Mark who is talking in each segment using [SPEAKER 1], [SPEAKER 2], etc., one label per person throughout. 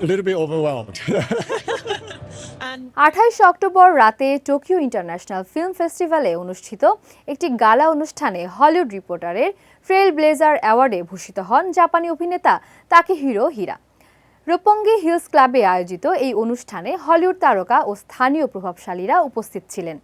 [SPEAKER 1] আঠাইশ অক্টোবর রাতে Tokyo international film ফেস্টিভ্যালে অনুষ্ঠিত একটি গালা অনুষ্ঠানে হলিউড রিপোর্টারের ট্রেল ব্লেজার অ্যাওয়ার্ডে ভূষিত হন জাপানি অভিনেতা তাকে হিরো হীরা। রূপঙ্গি হিলস ক্লাবে আয়োজিত এই অনুষ্ঠানে হলিউড তারকা ও স্থানীয় প্রভাবশালীরা উপস্থিত ছিলেন।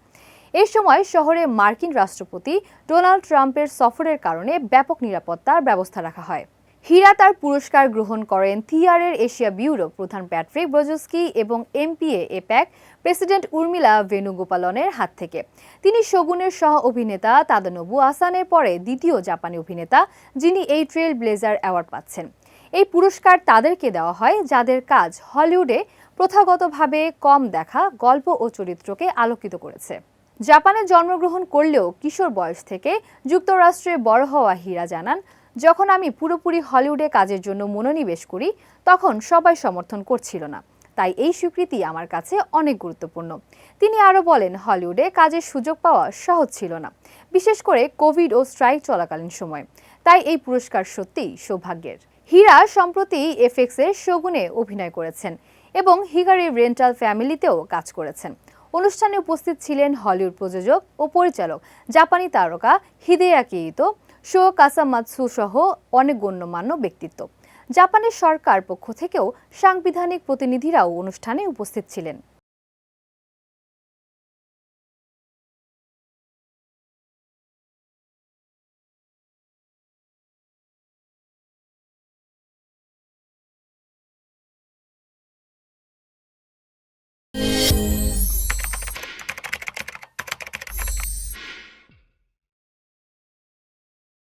[SPEAKER 1] এ সময় শহরে মার্কিন রাষ্ট্রপতি ডোনাল্ড ট্রাম্পের সফরের কারণে ব্যাপক নিরাপত্তার ব্যবস্থা রাখা হয়। হীরা তার পুরস্কার গ্রহণ করেন থিয়ারের এশিয়া ব্যুরো প্রধান প্যাট্রিক ব্রজস্কি এবং এমপিএ এপ্যাক প্রেসিডেন্ট উর্মিলা ভেনুগোপালনের হাত থেকে। তিনি শগুনের সহ অভিনেতা তাদানবু আসানের পরে দ্বিতীয় জাপানি অভিনেতা, যিনি এই ট্রেল ব্লেজার অ্যাওয়ার্ড পাচ্ছেন। এই পুরস্কার তাদেরকে দেওয়া হয় যাদের কাজ হলিউডে প্রথাগতভাবে কম দেখা, গল্প ও চরিত্রকে আলোকিত করেছে। জাপানে জন্মগ্রহণ করলেও কিশোর বয়স থেকে যুক্তরাষ্ট্রে বড় হওয়া হীরা জানান যখন আমি পুরোপুরি হলিউডে কাজের জন্য মনোনিবেশ করি, তখন সবাই সমর্থন করছিল না। তাই এই স্বীকৃতি আমার কাছে অনেক গুরুত্বপূর্ণ। তিনি আরও বলেন, হলিউডে কাজের সুযোগ পাওয়া সহজ ছিল না, বিশেষ করে কোভিড ও স্ট্রাইক চলাকালীন সময়। তাই এই পুরস্কার সত্যিই সৌভাগ্যের। হীরা সম্প্রতি এফএক্স এর শগুনে অভিনয় করেছেন এবং হিগারি রেন্টাল ফ্যামিলিতেও কাজ করেছেন। অনুষ্ঠানে উপস্থিত ছিলেন হলিউড প্রযোজক ও পরিচালক জাপানি তারকা হিদেয়াকি ইতো শো কাসামাৎসু সহ অনেক গণ্যমান্য ব্যক্তিত্ব। জাপানের সরকার পক্ষ থেকেও সাংবিধানিক প্রতিনিধিরাও অনুষ্ঠানে উপস্থিত ছিলেন।